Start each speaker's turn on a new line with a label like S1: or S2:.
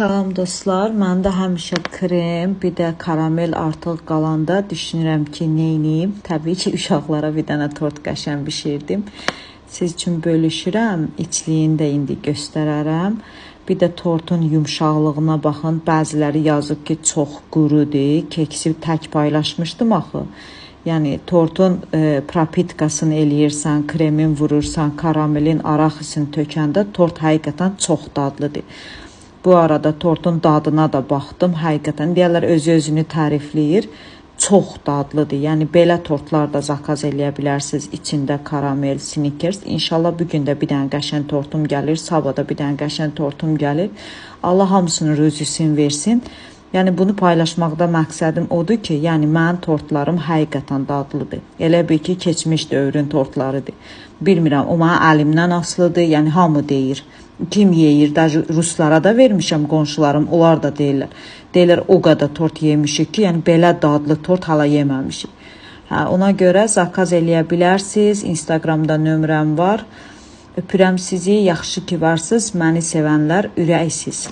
S1: Salam dostlar, məndə həmişə krem, bir də karamel artıq qalanda düşünürəm ki, nə edeyim? Təbii ki, uşaqlara bir dənə tort qəşəng bişirdim. Siz üçün bölüşürəm, içliyini də indi göstərərəm. Bir də tortun yumşaqlığına baxın. Bəziləri yazıb ki, çox qurudur. Keksi tək paylaşmışdım axı. Yəni tortun e, propitkasını eləyirsən, kremin vurursan, karamelin araq hissini tökəndə tort həqiqətən çox dadlıdır. Bu arada tortun dadına da baxdım. Həqiqətən deyirlər özü özünü tərifləyir. Çox dadlıdır. Yəni belə tortlar da zakaz eləyə bilərsiniz. İçində karamel, snickers. İnşallah bu gün də bir dənə qəşəng tortum gəlir. Sabah da bir dənə qəşəng tortum gəlir. Allah hamısının rüzisini versin. Yəni bunu paylaşmaqda məqsədim odur ki, yəni mənim tortlarım həqiqətən dadlıdır. Elə bil ki, keçmiş dövrün tortlarıdır. Bilmirəm, o mənim əlimdən asılıdır, yəni hamı deyir kim yeyir? Dəcə ruslara da vermişəm qonşularım, onlar da deyirlər. Deyirlər o qədər tort yemişik ki, yəni belə dadlı tort hala yeməmişik. Hə, ona görə zakaz eləyə bilərsiz. Instagramda nömrəm var. Öpürəm sizi. Yaxşı ki varsınız. Məni sevənlər ürəksiz.